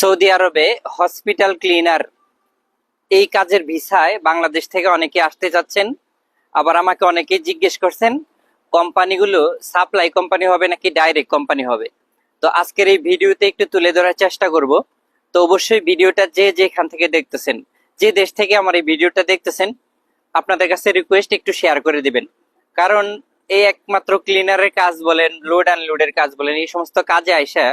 Saudi আরবে hospital cleaner এই কাজের ভিসায় বাংলাদেশ থেকে অনেকে আসতে যাচ্ছেন। আবার আমাকে অনেকে জিজ্ঞেস করছেন, কোম্পানিগুলো সাপ্লাই কোম্পানি হবে নাকি ডাইরেক্ট কোম্পানি হবে? তো আজকের এই ভিডিওতে একটু তুলে ধরার চেষ্টা করব। তো অবশ্যই ভিডিওটা যে যেখান থেকে দেখতেছেন, যে দেশ থেকে আমার এই ভিডিওটা দেখতেছেন, আপনাদের কাছে রিকোয়েস্ট একটু শেয়ার করে দিবেন। কারণ এই একমাত্র ক্লিনারের কাজ বলেন লোড অ্যান্ড লোডের কাজ বলেন, এই সমস্ত কাজে আইসা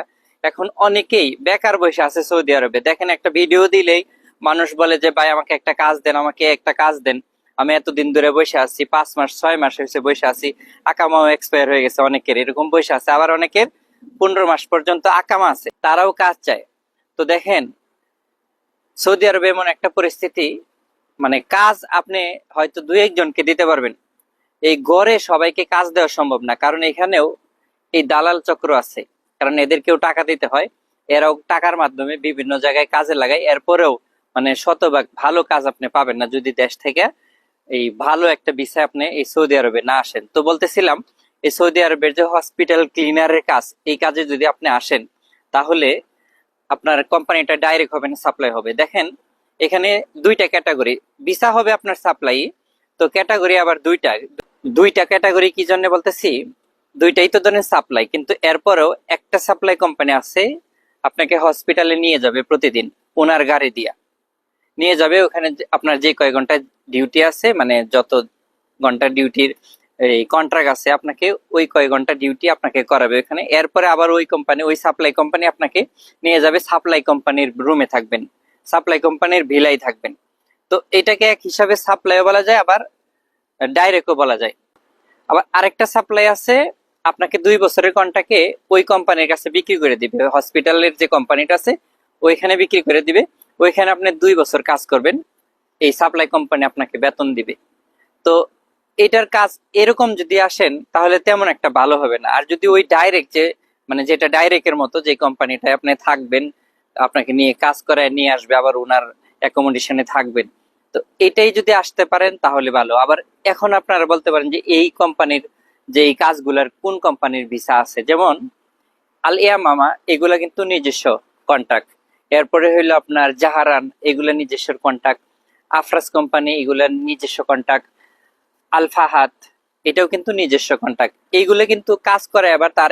এখন অনেকেই বেকার বসে আছে সৌদি আরবে। দেখেন, একটা ভিডিও দিলেই মানুষ বলে যে, ভাই, আমাকে একটা কাজ দেন, আমাকে একটা কাজ দেন। আমি এতদিন ধরে বসে আছি, পাঁচ মাস, ছয় মাস হয়েছে বসে আছি। আকামাও এক্সপায়ার হয়ে গেছে অনেকের, এরকম বসে আছে। আবার অনেকের পনেরো মাস পর্যন্ত আকামা আছে, তারাও কাজ চায়। তো দেখেন, সৌদি আরবে এমন একটা পরিস্থিতি মানে কাজ আপনি হয়তো দু একজনকে দিতে পারবেন। এই গড়ে সবাইকে কাজ দেওয়া সম্ভব না, কারণ এখানেও এই দালাল চক্র আছে। কারণ এদেরকেও টাকা দিতে হয়। এরাও টাকার মাধ্যমে বিভিন্ন জায়গায় কাজে লাগায়। এরপরেও মানে শতভাগ ভালো কাজ আপনি পাবেন না যদি দেশ থেকে এই ভালো একটা বিষয় আপনি এই সৌদি আরবে না আসেন। তো বলতেছিলাম, এই সৌদি আরবের যে হসপিটাল ক্লিনারের কাজ, এই কাজে যদি আপনি আসেন, তাহলে আপনার কোম্পানিটা ডাইরেক্ট হবে না সাপ্লাই হবে। দেখেন, এখানে দুইটা ক্যাটাগরি ভিসা হবে আপনার সাপ্লাই তো ক্যাটাগরি আবার দুইটা। দুইটা ক্যাটাগরি কি জন্য বলতেছি? দুইটাই তো ধরেন সাপ্লাই কিন্তু এরপরেও একটা সাপ্লাই কোম্পানি আছে, আপনাকে হসপিটালে নিয়ে যাবে প্রতিদিন, ওনার গাড়ি দিয়া। নিয়ে যাবে ওখানে আপনার যে কয় ঘণ্টা ডিউটি আছে মানে যত ঘণ্টা ডিউটির এই কন্ট্রাক্ট আছে, আপনাকে ওই কয় ঘণ্টা ডিউটি আপনাকে করাবে ওখানে। এরপরে আবার ওই কোম্পানি ওই সাপ্লাই কোম্পানি আপনাকে নিয়ে যাবে সাপ্লাই কোম্পানির রুমে থাকবেন সাপ্লাই কোম্পানির ভিলাই থাকবেন। তো এটাকে এক হিসাবে সাপ্লাইও বলা যায়, আবার ডাইরেক্টও বলা যায়। আবার আরেকটা সাপ্লাই আছে আপনাকে দুই বছরের কন্টাকে ওই কোম্পানির কাছে বিক্রি করে দিবে। হসপিটালের যে কোম্পানিটা আছে, ওইখানে বিক্রি করে দিবে। ওইখানে আপনি দুই বছর কাজ করবেন। এই সাপ্লাই কোম্পানি আপনাকে বেতন দিবে। তো এটার কাজ এরকম যদি আসেন, তাহলে তেমন একটা ভালো হবে না। আর যদি ওই ডাইরেক্ট যে মানে যেটা ডাইরেক্টের মতো, যে কোম্পানিটায় আপনি থাকবেন, আপনাকে নিয়ে কাজ করায় নিয়ে আসবে, আবার ওনার অ্যাকোমোডেশনে থাকবেন, তো এটাই যদি আসতে পারেন, তাহলে ভালো। আবার এখন আপনারা বলতে পারেন যে, এই কোম্পানির যে এই কাজগুলার কোন কোম্পানির ভিসা আছে? যেমন আল ইয়া মামা, এগুলা কিন্তু নিজস্ব কন্ট্রাক্ট এরপরে হইল আপনার জাহারান, এগুলা নিজস্ব কন্ট্রাক্ট আফরাজ কোম্পানি, এগুলা নিজস্ব কন্ট্রাক্ট আলফাহাত এটাও কিন্তু নিজস্ব কন্ট্রাক্ট এইগুলো কিন্তু কাজ করে, আবার তার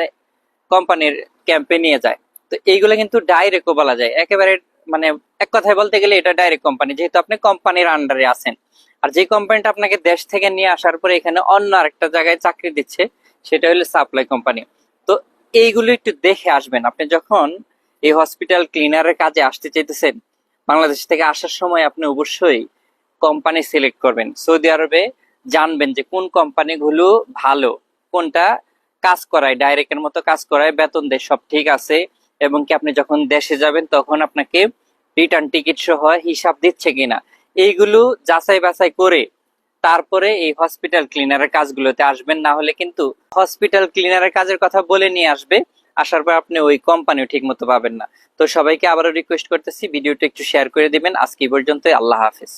কোম্পানির ক্যাম্পে নিয়ে যায়। তো এইগুলো কিন্তু ডাইরেক্টও বলা যায়। একেবারে মানে এক কথায় বলতে গেলে এটা ডাইরেক্ট কোম্পানি যেহেতু আপনি কোম্পানির আন্ডারে আছেন। আর যে কোম্পানিটা আপনাকে দেশ থেকে নিয়ে আসার পরে এখানে অন্য আরেকটা জায়গায় চাকরি দিচ্ছে, সেটা হলো সাপ্লাই কোম্পানি তো এইগুলো একটু দেখে আসবেন। আপনি যখন এই হসপিটাল ক্লিনারের কাজে আসতে চাইতেছেন, বাংলাদেশ থেকে আসার সময় আপনি অবশ্যই কোম্পানি সিলেক্ট করবেন। সৌদি আরবে জানবেন যে কোন কোম্পানিগুলো ভালো, কোনটা কাজ করায় ডাইরেক্টের মতো কাজ করায়, বেতন দেয়, সব ঠিক আছে। এবং কি আপনি যখন দেশে যাবেন তখন আপনাকে রিটার্ন টিকিট সহ হিসাব দিচ্ছে কিনা। এইগুলো যাচাই বাছাই করে তারপরে এই হসপিটাল ক্লিনারের কাজগুলোতে আসবেন। না হলে কিন্তু হসপিটাল ক্লিনারের কাজের কথা বলে নিয়ে আসবে। আসার পর আপনি ওই কোম্পানিও ঠিক মতো পাবেন না। তো সবাইকে আবারও রিকোয়েস্ট করতেছি, ভিডিওটা একটু শেয়ার করে দিবেন। আজকে পর্যন্ত আল্লাহ হাফেজ।